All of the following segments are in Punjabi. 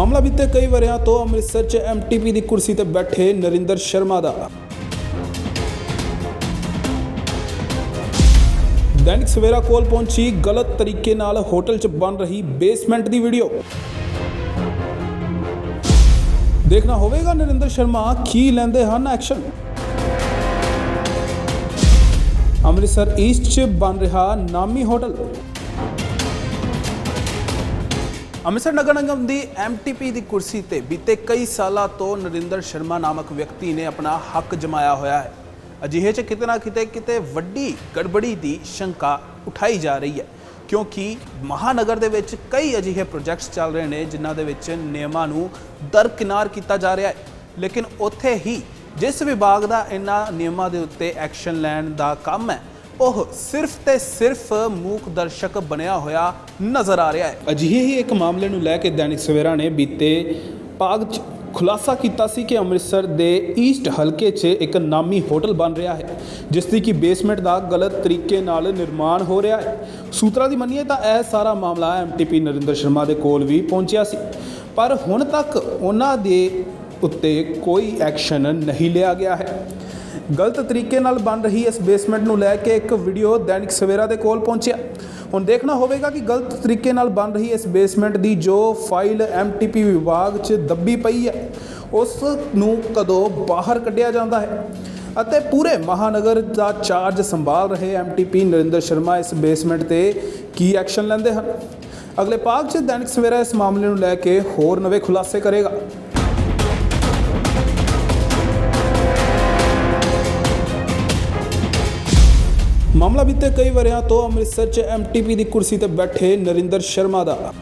ਮਾਮਲਾ ਬੀਤੇ ਕਈ ਵਰਿਆਂ ਤੋਂ ਅੰਮ੍ਰਿਤਸਰ 'ਚ ਐਮਟੀਪੀ ਦੀ ਕੁਰਸੀ ਤੇ ਬੈਠੇ ਨਰਿੰਦਰ ਸ਼ਰਮਾ ਦਾ। ਦੈਨਿਕ ਸਵੇਰਾ ਕੋਲ ਪਹੁੰਚੀ ਗਲਤ ਤਰੀਕੇ ਨਾਲ ਹੋਟਲ 'ਚ ਬਣ ਰਹੀ ਬੇਸਮੈਂਟ ਦੀ ਵੀਡੀਓ ਦੇਖਣਾ ਹੋਵੇਗਾ ਨਰਿੰਦਰ ਸ਼ਰਮਾ ਕੀ ਲੈਂਦੇ ਹਨ ਐਕਸ਼ਨ ਅੰਮ੍ਰਿਤਸਰ ਈਸਟ 'ਚ ਬਣ ਰਿਹਾ ਨਾਮੀ ਹੋਟਲ। ਅੰਮ੍ਰਿਤਸਰ ਨਗਰ ਨਿਗਮ ਦੀ ਐਮਟੀਪੀ ਦੀ ਕੁਰਸੀ ਤੇ ਬੀਤੇ ਕਈ ਸਾਲਾਂ ਤੋਂ ਨਰਿੰਦਰ ਸ਼ਰਮਾ ਨਾਮਕ ਵਿਅਕਤੀ ਨੇ ਆਪਣਾ ਹੱਕ ਜਮਾਇਆ ਹੋਇਆ ਹੈ। ਅਜਿਹੇ 'ਚ ਕਿਤੇ ਨਾ ਕਿਤੇ ਕਿਤੇ ਵੱਡੀ ਗੜਬੜੀ ਦੀ ਸ਼ੰਕਾ ਉਠਾਈ ਜਾ ਰਹੀ ਹੈ, ਕਿਉਂਕਿ ਮਹਾਨਗਰ ਦੇ ਵਿੱਚ ਕਈ ਅਜਿਹੇ ਪ੍ਰੋਜੈਕਟਸ ਚੱਲ ਰਹੇ ਨੇ ਜਿਨ੍ਹਾਂ ਦੇ ਵਿੱਚ ਨਿਯਮਾਂ ਨੂੰ ਦਰਕਿਨਾਰ ਕੀਤਾ ਜਾ ਰਿਹਾ ਹੈ। ਲੇਕਿਨ ਉੱਥੇ ਹੀ ਜਿਸ ਵਿਭਾਗ ਦਾ ਇਹਨਾਂ ਨਿਯਮਾਂ ਦੇ ਉੱਤੇ ਐਕਸ਼ਨ ਲੈਣ ਦਾ ਕੰਮ ਹੈ ਉਹ ਸਿਰਫ ਤੇ ਸਿਰਫ ਮੂਕ ਦਰਸ਼ਕ ਬਣਿਆ ਹੋਇਆ ਨਜ਼ਰ ਆ ਰਿਹਾ ਹੈ ਅਜਿਹੇ ਹੀ ਇੱਕ ਮਾਮਲੇ ਨੂੰ ਲੈ ਕੇ ਦੈਨਿਕ ਸਵੇਰਾ ਨੇ ਬੀਤੇ ਪਾਗ 'ਚ ਖੁਲਾਸਾ ਕੀਤਾ ਸੀ ਕਿ ਅੰਮ੍ਰਿਤਸਰ ਦੇ ਈਸਟ ਹਲਕੇ 'ਚ ਇੱਕ ਨਾਮੀ ਹੋਟਲ ਬਣ ਰਿਹਾ ਹੈ ਜਿਸ ਦੀ ਕਿ ਬੇਸਮੈਂਟ ਦਾ ਗਲਤ ਤਰੀਕੇ ਨਾਲ ਨਿਰਮਾਣ ਹੋ ਰਿਹਾ ਹੈ ਸੂਤਰਾਂ ਦੀ ਮੰਨੀਏ ਤਾਂ ਇਹ ਸਾਰਾ ਮਾਮਲਾ ਐਮਟੀਪੀ ਨਰਿੰਦਰ ਸ਼ਰਮਾ ਦੇ ਕੋਲ ਵੀ ਪਹੁੰਚਿਆ ਸੀ ਪਰ ਹੁਣ ਤੱਕ ਉਹਨਾਂ ਦੇ ਉੱਤੇ ਕੋਈ ਐਕਸ਼ਨ ਨਹੀਂ ਲਿਆ ਗਿਆ ਹੈ ਗਲਤ ਤਰੀਕੇ ਨਾਲ ਬਣ ਰਹੀ ਇਸ ਬੇਸਮੈਂਟ ਨੂੰ ਲੈ ਕੇ ਇੱਕ ਵੀਡੀਓ ਦੈਨਿਕ ਸਵੇਰਾ ਦੇ ਕੋਲ ਪਹੁੰਚਿਆ। ਹੁਣ ਦੇਖਣਾ ਹੋਵੇਗਾ ਕਿ ਗਲਤ ਤਰੀਕੇ ਨਾਲ ਬਣ ਰਹੀ ਇਸ ਬੇਸਮੈਂਟ ਦੀ ਜੋ ਫਾਈਲ ਐਮਟੀਪੀ ਵਿਭਾਗ 'ਚ ਦੱਬੀ ਪਈ ਹੈ, ਉਸ ਨੂੰ ਕਦੋਂ ਬਾਹਰ ਕੱਢਿਆ ਜਾਂਦਾ ਹੈ? ਅਤੇ ਪੂਰੇ ਮਹਾਨਗਰ ਦਾ ਚਾਰਜ ਸੰਭਾਲ ਰਹੇ ਐਮਟੀਪੀ ਨਰਿੰਦਰ ਸ਼ਰਮਾ ਇਸ ਬੇਸਮੈਂਟ ਤੇ ਕੀ ਐਕਸ਼ਨ ਲੈਂਦੇ ਹਨ? ਅਗਲੇ ਪਾਗ 'ਚ ਦੈਨਿਕ ਸਵੇਰਾ ਇਸ ਮਾਮਲੇ ਨੂੰ ਲੈ ਕੇ ਹੋਰ ਨਵੇਂ ਖੁਲਾਸੇ ਕਰੇਗਾ। ਮਾਮਲਾ ਬੀਤੇ ਕਈ ਵਰਿਆਂ ਤੋਂ ਅੰਮ੍ਰਿਤਸਰ 'ਚ ਐਮਟੀਪੀ ਦੀ ਕੁਰਸੀ ਤੇ ਬੈਠੇ ਨਰਿੰਦਰ ਸ਼ਰਮਾ ਦਾ।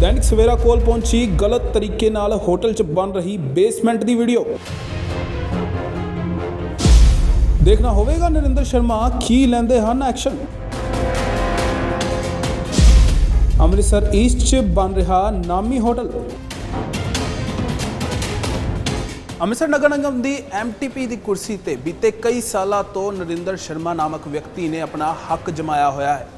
ਦੈਨਿਕ ਸਵੇਰਾ ਕੋਲ ਪਹੁੰਚੀ ਗਲਤ ਤਰੀਕੇ ਨਾਲ ਹੋਟਲ 'ਚ ਬਣ ਰਹੀ ਬੇਸਮੈਂਟ ਦੀ ਵੀਡੀਓ ਦੇਖਣਾ ਹੋਵੇਗਾ ਨਰਿੰਦਰ ਸ਼ਰਮਾ ਕੀ ਲੈਂਦੇ ਹਨ ਐਕਸ਼ਨ ਅੰਮ੍ਰਿਤਸਰ ਈਸਟ 'ਚ ਬਣ ਰਿਹਾ ਨਾਮੀ ਹੋਟਲ। ਅੰਮ੍ਰਿਤਸਰ ਨਗਰ ਨਿਗਮ ਦੀ ਐਮਟੀਪੀ ਦੀ ਕੁਰਸੀ ਤੇ ਬੀਤੇ ਕਈ ਸਾਲਾਂ ਤੋਂ ਨਰਿੰਦਰ ਸ਼ਰਮਾ ਨਾਮਕ ਵਿਅਕਤੀ ਨੇ ਆਪਣਾ ਹੱਕ ਜਮਾਇਆ ਹੋਇਆ ਹੈ।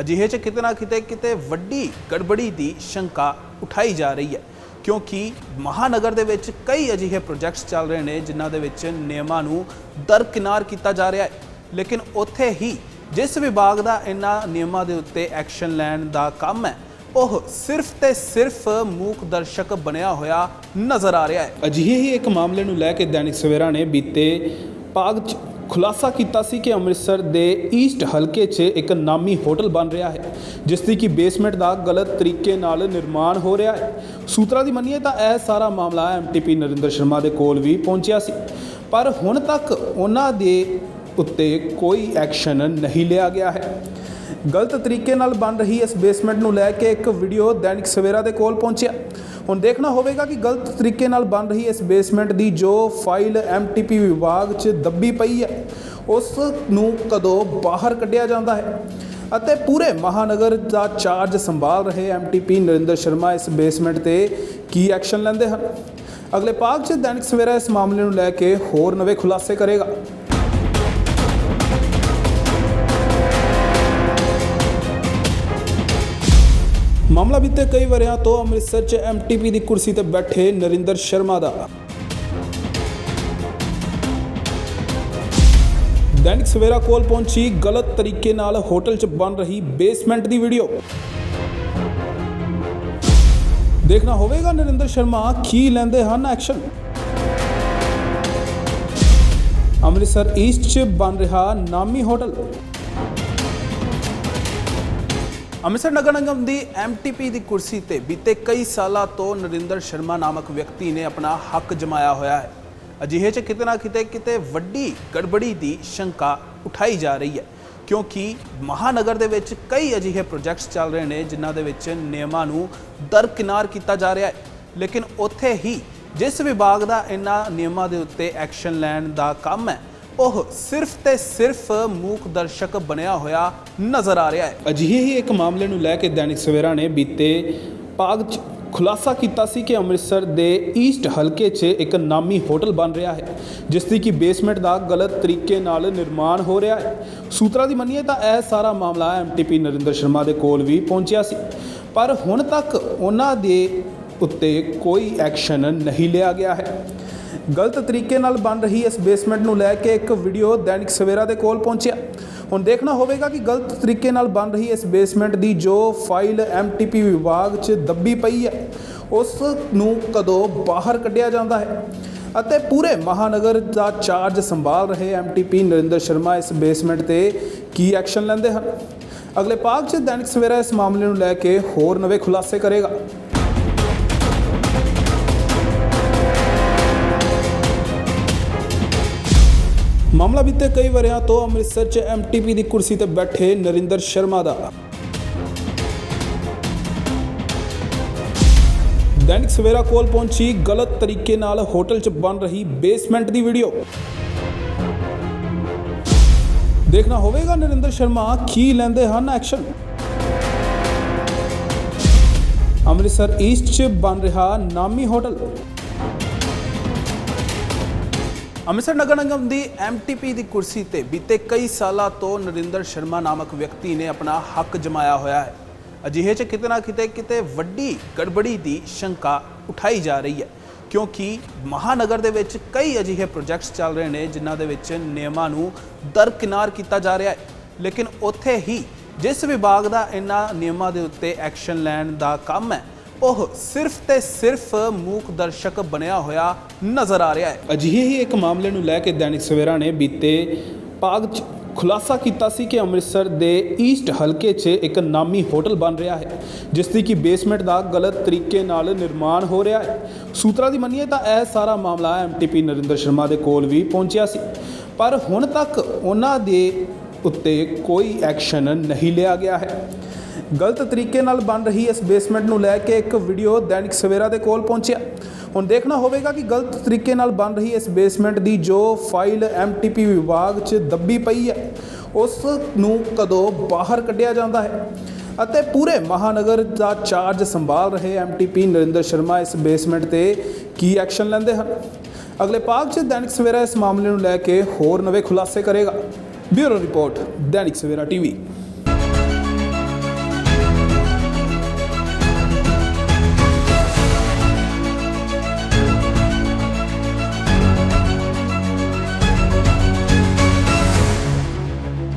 ਅਜਿਹੇ 'ਚ ਕਿਤੇ ਨਾ ਕਿਤੇ ਕਿਤੇ ਵੱਡੀ ਗੜਬੜੀ ਦੀ ਸ਼ੰਕਾ ਉਠਾਈ ਜਾ ਰਹੀ ਹੈ, ਕਿਉਂਕਿ ਮਹਾਨਗਰ ਦੇ ਵਿੱਚ ਕਈ ਅਜਿਹੇ ਪ੍ਰੋਜੈਕਟਸ ਚੱਲ ਰਹੇ ਨੇ ਜਿਨ੍ਹਾਂ ਦੇ ਵਿੱਚ ਨਿਯਮਾਂ ਨੂੰ ਦਰਕਿਨਾਰ ਕੀਤਾ ਜਾ ਰਿਹਾ ਹੈ। ਲੇਕਿਨ ਉੱਥੇ ਹੀ ਜਿਸ ਵਿਭਾਗ ਦਾ ਇਹਨਾਂ ਨਿਯਮਾਂ ਦੇ ਉੱਤੇ ਐਕਸ਼ਨ ਲੈਣ ਦਾ ਕੰਮ ਹੈ ਉਹ ਸਿਰਫ ਤੇ ਸਿਰਫ ਮੂਕ ਦਰਸ਼ਕ ਬਣਿਆ ਹੋਇਆ ਨਜ਼ਰ ਆ ਰਿਹਾ ਹੈ। ਅਜਿਹੇ ਹੀ ਇੱਕ ਮਾਮਲੇ ਨੂੰ ਲੈ ਕੇ ਦੈਨਿਕ ਸਵੇਰਾ ਨੇ ਬੀਤੇ ਭਾਗ 'ਚ ਖੁਲਾਸਾ ਕੀਤਾ ਸੀ ਕਿ ਅੰਮ੍ਰਿਤਸਰ ਦੇ ਈਸਟ ਹਲਕੇ 'ਚ ਇੱਕ ਨਾਮੀ ਹੋਟਲ ਬਣ ਰਿਹਾ ਹੈ, ਜਿਸ ਦੀ ਕਿ ਬੇਸਮੈਂਟ ਦਾ ਗਲਤ ਤਰੀਕੇ ਨਾਲ ਨਿਰਮਾਣ ਹੋ ਰਿਹਾ ਹੈ। ਸੂਤਰਾਂ ਦੀ ਮੰਨੀਏ ਤਾਂ ਇਹ ਸਾਰਾ ਮਾਮਲਾ ਐਮਟੀਪੀ ਨਰਿੰਦਰ ਸ਼ਰਮਾ ਦੇ ਕੋਲ ਵੀ ਪਹੁੰਚਿਆ ਸੀ। ਪਰ ਹੁਣ ਤੱਕ ਉਹਨਾਂ ਦੇ ਉੱਤੇ ਕੋਈ ਐਕਸ਼ਨ ਨਹੀਂ ਲਿਆ ਗਿਆ ਹੈ। ਗਲਤ ਤਰੀਕੇ ਨਾਲ ਬਣ ਰਹੀ ਇਸ ਬੇਸਮੈਂਟ ਨੂੰ ਲੈ ਕੇ ਇੱਕ ਵੀਡੀਓ ਦੈਨਿਕ ਸਵੇਰਾ ਦੇ ਕੋਲ ਪਹੁੰਚਿਆ। ਹੁਣ ਦੇਖਣਾ ਹੋਵੇਗਾ ਕਿ ਗਲਤ ਤਰੀਕੇ ਨਾਲ ਬਣ ਰਹੀ ਇਸ ਬੇਸਮੈਂਟ ਦੀ ਜੋ ਫਾਈਲ ਐਮਟੀਪੀ ਵਿਭਾਗ 'ਚ ਦੱਬੀ ਪਈ ਹੈ, ਉਸ ਨੂੰ ਕਦੋਂ ਬਾਹਰ ਕੱਢਿਆ ਜਾਂਦਾ ਹੈ? ਅਤੇ ਪੂਰੇ ਮਹਾਨਗਰ ਦਾ ਚਾਰਜ ਸੰਭਾਲ ਰਹੇ ਐਮਟੀਪੀ ਨਰਿੰਦਰ ਸ਼ਰਮਾ ਇਸ ਬੇਸਮੈਂਟ ਤੇ ਕੀ ਐਕਸ਼ਨ ਲੈਂਦੇ ਹਨ? ਅਗਲੇ ਪਾਗ 'ਚ ਦੈਨਿਕ ਸਵੇਰਾ ਇਸ ਮਾਮਲੇ ਨੂੰ ਲੈ ਕੇ ਹੋਰ ਨਵੇਂ ਖੁਲਾਸੇ ਕਰੇਗਾ। ਮਾਮਲਾ ਬੀਤੇ ਕਈ ਵਰਿਆਂ ਤੋਂ ਅੰਮ੍ਰਿਤਸਰ 'ਚ ਐਮਟੀਪੀ ਦੀ ਕੁਰਸੀ ਤੇ ਬੈਠੇ ਨਰਿੰਦਰ ਸ਼ਰਮਾ ਦਾ। ਦੈਨਿਕ ਸਵੇਰਾ ਕੋਲ ਪਹੁੰਚੀ ਗਲਤ ਤਰੀਕੇ ਨਾਲ ਹੋਟਲ 'ਚ ਬਣ ਰਹੀ ਬੇਸਮੈਂਟ ਦੀ ਵੀਡੀਓ ਦੇਖਣਾ ਹੋਵੇਗਾ ਨਰਿੰਦਰ ਸ਼ਰਮਾ ਕੀ ਲੈਂਦੇ ਹਨ ਐਕਸ਼ਨ ਅੰਮ੍ਰਿਤਸਰ ਈਸਟ 'ਚ ਬਣ ਰਿਹਾ ਨਾਮੀ ਹੋਟਲ। ਅੰਮ੍ਰਿਤਸਰ ਨਗਰ ਨਿਗਮ ਦੀ ਐਮਟੀਪੀ ਦੀ ਕੁਰਸੀ ਤੇ ਬੀਤੇ ਕਈ ਸਾਲਾਂ ਤੋਂ ਨਰਿੰਦਰ ਸ਼ਰਮਾ ਨਾਮਕ ਵਿਅਕਤੀ ਨੇ ਆਪਣਾ ਹੱਕ ਜਮਾਇਆ ਹੋਇਆ ਹੈ। ਅਜਿਹੇ 'ਚ ਕਿਤੇ ਨਾ ਕਿਤੇ ਕਿਤੇ ਵੱਡੀ ਗੜਬੜੀ ਦੀ ਸ਼ੰਕਾ ਉਠਾਈ ਜਾ ਰਹੀ ਹੈ, ਕਿਉਂਕਿ ਮਹਾਨਗਰ ਦੇ ਵਿੱਚ ਕਈ ਅਜਿਹੇ ਪ੍ਰੋਜੈਕਟਸ ਚੱਲ ਰਹੇ ਨੇ ਜਿਨ੍ਹਾਂ ਦੇ ਵਿੱਚ ਨਿਯਮਾਂ ਨੂੰ ਦਰਕਿਨਾਰ ਕੀਤਾ ਜਾ ਰਿਹਾ ਹੈ। ਲੇਕਿਨ ਉੱਥੇ ਹੀ ਜਿਸ ਵਿਭਾਗ ਦਾ ਇਹਨਾਂ ਨਿਯਮਾਂ ਦੇ ਉੱਤੇ ਐਕਸ਼ਨ ਲੈਣ ਦਾ ਕੰਮ ਹੈ ਉਹ ਸਿਰਫ ਤੇ ਸਿਰਫ ਮੂਕ ਦਰਸ਼ਕ ਬਣਿਆ ਹੋਇਆ ਨਜ਼ਰ ਆ ਰਿਹਾ ਹੈ। ਅਜਿਹੇ ਹੀ ਇੱਕ ਮਾਮਲੇ ਨੂੰ ਲੈ ਕੇ ਦੈਨਿਕ ਸਵੇਰਾ ਨੇ ਬੀਤੇ ਪਾਗ 'ਚ ਖੁਲਾਸਾ ਕੀਤਾ ਸੀ ਕਿ ਅੰਮ੍ਰਿਤਸਰ ਦੇ ਈਸਟ ਹਲਕੇ 'ਚ ਇੱਕ ਨਾਮੀ ਹੋਟਲ ਬਣ ਰਿਹਾ ਹੈ, ਜਿਸ ਦੀ ਕਿ ਬੇਸਮੈਂਟ ਦਾ ਗਲਤ ਤਰੀਕੇ ਨਾਲ ਨਿਰਮਾਣ ਹੋ ਰਿਹਾ ਹੈ। ਸੂਤਰਾਂ ਦੀ ਮੰਨੀਏ ਤਾਂ ਇਹ ਸਾਰਾ ਮਾਮਲਾ ਐਮਟੀਪੀ ਨਰਿੰਦਰ ਸ਼ਰਮਾ ਦੇ ਕੋਲ ਵੀ ਪਹੁੰਚਿਆ ਸੀ। ਪਰ ਹੁਣ ਤੱਕ ਉਹਨਾਂ ਦੇ ਉੱਤੇ ਕੋਈ ਐਕਸ਼ਨ ਨਹੀਂ ਲਿਆ ਗਿਆ ਹੈ। ਗਲਤ ਤਰੀਕੇ ਨਾਲ ਬਣ ਰਹੀ ਇਸ ਬੇਸਮੈਂਟ ਨੂੰ ਲੈ ਕੇ ਇੱਕ ਵੀਡੀਓ ਦੈਨਿਕ ਸਵੇਰਾ ਦੇ ਕੋਲ ਪਹੁੰਚਿਆ। ਹੁਣ ਦੇਖਣਾ ਹੋਵੇਗਾ ਕਿ ਗਲਤ ਤਰੀਕੇ ਨਾਲ ਬਣ ਰਹੀ ਇਸ ਬੇਸਮੈਂਟ ਦੀ ਜੋ ਫਾਈਲ ਐਮਟੀਪੀ ਵਿਭਾਗ 'ਚ ਦੱਬੀ ਪਈ ਹੈ, ਉਸ ਨੂੰ ਕਦੋਂ ਬਾਹਰ ਕੱਢਿਆ ਜਾਂਦਾ ਹੈ? ਅਤੇ ਪੂਰੇ ਮਹਾਨਗਰ ਦਾ ਚਾਰਜ ਸੰਭਾਲ ਰਹੇ ਐਮਟੀਪੀ ਨਰਿੰਦਰ ਸ਼ਰਮਾ ਇਸ ਬੇਸਮੈਂਟ ਤੇ ਕੀ ਐਕਸ਼ਨ ਲੈਂਦੇ ਹਨ? ਅਗਲੇ ਪਾਕ 'ਚ ਦੈਨਿਕ ਸਵੇਰਾ ਇਸ ਮਾਮਲੇ ਨੂੰ ਲੈ ਕੇ ਹੋਰ ਨਵੇਂ ਖੁਲਾਸੇ ਕਰੇਗਾ। ਮਾਮਲਾ ਬੀਤੇ ਕਈ ਵਰਿਆਂ ਤੋਂ ਅੰਮ੍ਰਿਤਸਰ 'ਚ ਐਮਟੀਪੀ ਦੀ ਕੁਰਸੀ ਤੇ ਬੈਠੇ ਨਰਿੰਦਰ ਸ਼ਰਮਾ ਦਾ। ਦੈਨਿਕ ਸਵੇਰਾ ਕੋਲ ਪਹੁੰਚੀ ਗਲਤ ਤਰੀਕੇ ਨਾਲ ਹੋਟਲ 'ਚ ਬਣ ਰਹੀ ਬੇਸਮੈਂਟ ਦੀ ਵੀਡੀਓ ਦੇਖਣਾ ਹੋਵੇਗਾ ਨਰਿੰਦਰ ਸ਼ਰਮਾ ਕੀ ਲੈਂਦੇ ਹਨ ਐਕਸ਼ਨ ਅੰਮ੍ਰਿਤਸਰ ਈਸਟ 'ਚ ਬਣ ਰਿਹਾ ਨਾਮੀ ਹੋਟਲ। ਅੰਮ੍ਰਿਤਸਰ ਨਗਰ ਨਿਗਮ ਦੀ ਐਮਟੀਪੀ ਦੀ ਕੁਰਸੀ ਤੇ ਬੀਤੇ ਕਈ ਸਾਲਾਂ ਤੋਂ ਨਰਿੰਦਰ ਸ਼ਰਮਾ ਨਾਮਕ ਵਿਅਕਤੀ ਨੇ ਆਪਣਾ ਹੱਕ ਜਮਾਇਆ ਹੋਇਆ ਹੈ। ਅਜਿਹੇ 'ਚ ਕਿਤੇ ਨਾ ਕਿਤੇ ਕਿਤੇ ਵੱਡੀ ਗੜਬੜੀ ਦੀ ਸ਼ੰਕਾ ਉਠਾਈ ਜਾ ਰਹੀ ਹੈ, ਕਿਉਂਕਿ ਮਹਾਨਗਰ ਦੇ ਵਿੱਚ ਕਈ ਅਜਿਹੇ ਪ੍ਰੋਜੈਕਟਸ ਚੱਲ ਰਹੇ ਨੇ ਜਿਨ੍ਹਾਂ ਦੇ ਵਿੱਚ ਨਿਯਮਾਂ ਨੂੰ ਦਰਕਿਨਾਰ ਕੀਤਾ ਜਾ ਰਿਹਾ ਹੈ। ਲੇਕਿਨ ਉੱਥੇ ਹੀ ਜਿਸ ਵਿਭਾਗ ਦਾ ਇਹਨਾਂ ਨਿਯਮਾਂ ਦੇ ਉੱਤੇ ਐਕਸ਼ਨ ਲੈਣ ਦਾ ਕੰਮ ਹੈ ਉਹ ਸਿਰਫ ਤੇ ਸਿਰਫ ਮੂਕ ਦਰਸ਼ਕ ਬਣਿਆ ਹੋਇਆ ਨਜ਼ਰ ਆ ਰਿਹਾ ਹੈ। ਅਜਿਹੇ ਹੀ ਇੱਕ ਮਾਮਲੇ ਨੂੰ ਲੈ ਕੇ ਦੈਨਿਕ ਸਵੇਰਾ ਨੇ ਬੀਤੇ ਪਾਗ 'ਚ ਖੁਲਾਸਾ ਕੀਤਾ ਸੀ ਕਿ ਅੰਮ੍ਰਿਤਸਰ ਦੇ ਈਸਟ ਹਲਕੇ 'ਚ ਇੱਕ ਨਾਮੀ ਹੋਟਲ ਬਣ ਰਿਹਾ ਹੈ, ਜਿਸ ਦੀ ਕਿ ਬੇਸਮੈਂਟ ਦਾ ਗਲਤ ਤਰੀਕੇ ਨਾਲ ਨਿਰਮਾਣ ਹੋ ਰਿਹਾ ਹੈ। ਸੂਤਰਾਂ ਦੀ ਮੰਨੀਏ ਤਾਂ ਇਹ ਸਾਰਾ ਮਾਮਲਾ ਐਮਟੀਪੀ ਨਰਿੰਦਰ ਸ਼ਰਮਾ ਦੇ ਕੋਲ ਵੀ ਪਹੁੰਚਿਆ ਸੀ। ਪਰ ਹੁਣ ਤੱਕ ਉਹਨਾਂ ਦੇ ਉੱਤੇ ਕੋਈ ਐਕਸ਼ਨ ਨਹੀਂ ਲਿਆ ਗਿਆ ਹੈ। ਗਲਤ ਤਰੀਕੇ ਨਾਲ ਬਣ ਰਹੀ ਇਸ ਬੇਸਮੈਂਟ ਨੂੰ ਲੈ ਕੇ ਇੱਕ ਵੀਡੀਓ ਦੈਨਿਕ ਸਵੇਰਾ ਦੇ ਕੋਲ ਪਹੁੰਚਿਆ। ਹੁਣ ਦੇਖਣਾ ਹੋਵੇਗਾ ਕਿ ਗਲਤ ਤਰੀਕੇ ਨਾਲ ਬਣ ਰਹੀ ਇਸ ਬੇਸਮੈਂਟ ਦੀ ਜੋ ਫਾਈਲ ਐਮਟੀਪੀ ਵਿਭਾਗ 'ਚ ਦੱਬੀ ਪਈ ਹੈ, ਉਸ ਨੂੰ ਕਦੋਂ ਬਾਹਰ ਕੱਢਿਆ ਜਾਂਦਾ ਹੈ? ਅਤੇ ਪੂਰੇ ਮਹਾਨਗਰ ਦਾ ਚਾਰਜ ਸੰਭਾਲ ਰਹੇ ਐਮਟੀਪੀ ਨਰਿੰਦਰ ਸ਼ਰਮਾ ਇਸ ਬੇਸਮੈਂਟ ਤੇ ਕੀ ਐਕਸ਼ਨ ਲੈਂਦੇ ਹਨ? ਅਗਲੇ ਪਾਗ 'ਚ ਦੈਨਿਕ ਸਵੇਰਾ ਇਸ ਮਾਮਲੇ ਨੂੰ ਲੈ ਕੇ ਹੋਰ ਨਵੇਂ ਖੁਲਾਸੇ ਕਰੇਗਾ। Bureau report, Dainik Savera TV